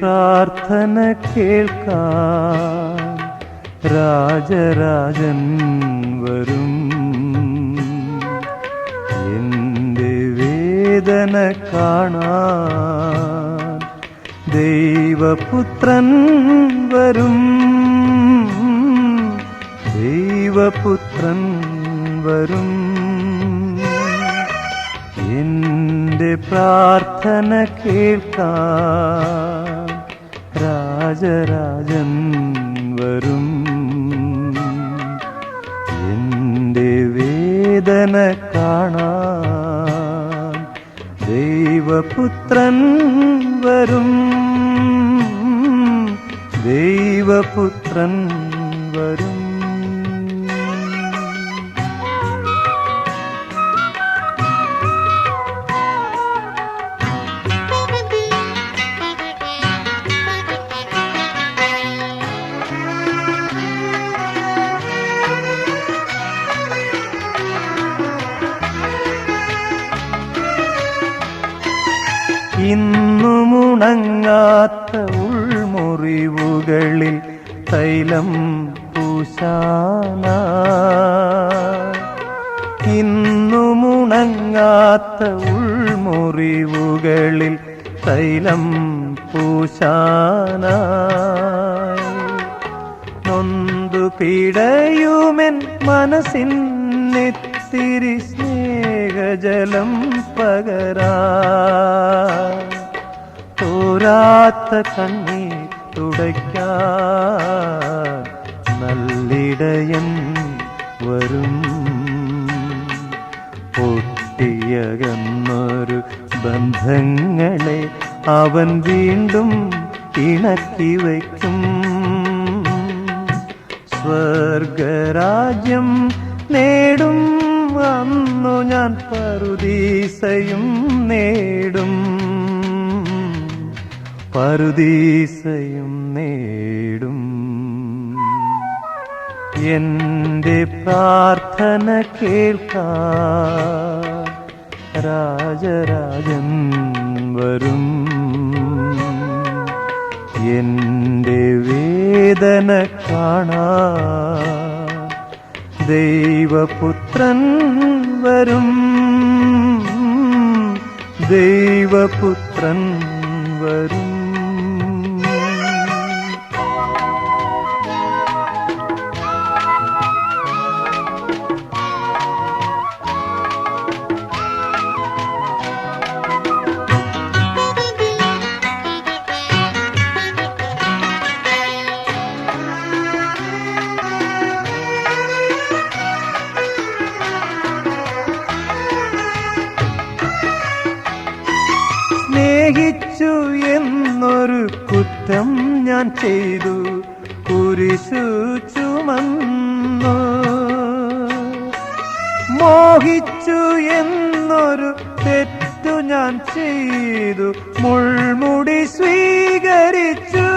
പ്രാർത്ഥന കേൾക്കാൻ രാജരാജൻ വരും. എന്റെ വേദന കാണാൻ ദൈവപുത്രൻ വരും. ദൈവപുത്രൻ വരും. എന്റെ പ്രാർത്ഥന കേൾക്കാൻ രാജരാജൻ വരും. വേദന കാണാൻ ദൈവപുത്രൻ വരും. ദൈവപുത്രൻ വരും. ഇന്നുമുണങ്ങാത്ത ഉൾമുറിവുകളിൽ തൈലം പൂശാന. ഇന്നുമുണങ്ങാത്ത ഉൾമുറിവുകളിൽ തൈലം പൂശാന. നൊന്തു പിടയുമെൻ മനസ്സിനെത്തിരി സ്നേഹജലം പകരാ. തോരാത്ത കണ്ണീർ തുടയ്ക്കാൻ നല്ലിടയൻ വരും. പൊട്ടിയകന്നൊരു ബന്ധങ്ങളെ അവൻ വീണ്ടും ഇണക്കി വയ്ക്കും. സ്വർഗരാജ്യം നേടും അന്നു ഞാൻ പറുദീസയും നേടും. പറുദീസയും നേടും. എന്റെ പ്രാർത്ഥന കേൾക്കാൻ രാജരാജൻ വരും. എന്റെ വേദന കാണാൻ ദൈവപുത്രൻ വരും. ദൈവപുത്രൻ വരും. സ്നേഹിച്ചു എന്നൊരു കുറ്റം ഞാൻ ചെയ്തു. കുരിശു ചുമന്നു. മോഹിച്ചു എന്നൊരു തെറ്റു ഞാൻ ചെയ്തു. മുൾമുടി സ്വീകരിച്ചു.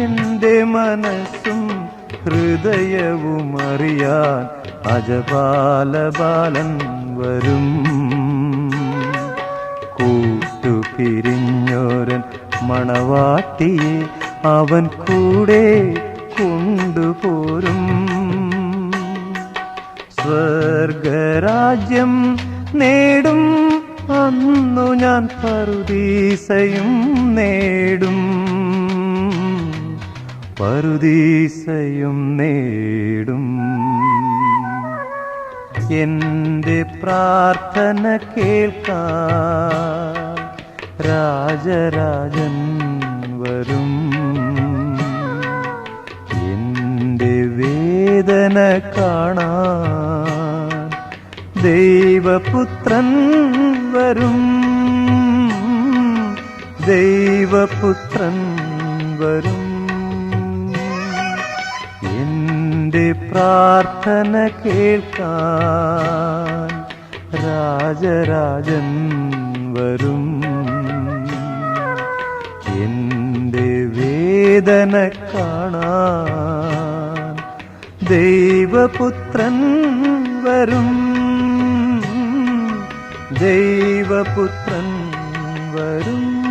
എന്റെ മനസ്സും ഹൃദയവും അറിയാൻ അജപാലബാലൻ വരും. കൂട്ടുപിരിഞ്ഞോരൻ മണവാട്ടിയെ അവൻ കൂടെ കൊണ്ടുപോരും. സ്വർഗരാജ്യം നേടും അന്നു ഞാൻ പറുദീസയും നേടും. പറുദീസയും നേടും. എന്റെ പ്രാർത്ഥന കേൾക്കാൻ രാജരാജൻ വരും. എന്റെ വേദന കാണാൻ ദൈവപുത്രൻ വരും. ദൈവപുത്രൻ വരും. എന്റെ പ്രാർത്ഥന കേൾക്കാൻ രാജരാജൻ വരും. എന്റെ വേദന കാണാൻ ദൈവപുത്രൻ വരും. ദൈവപുത്രൻ വരും.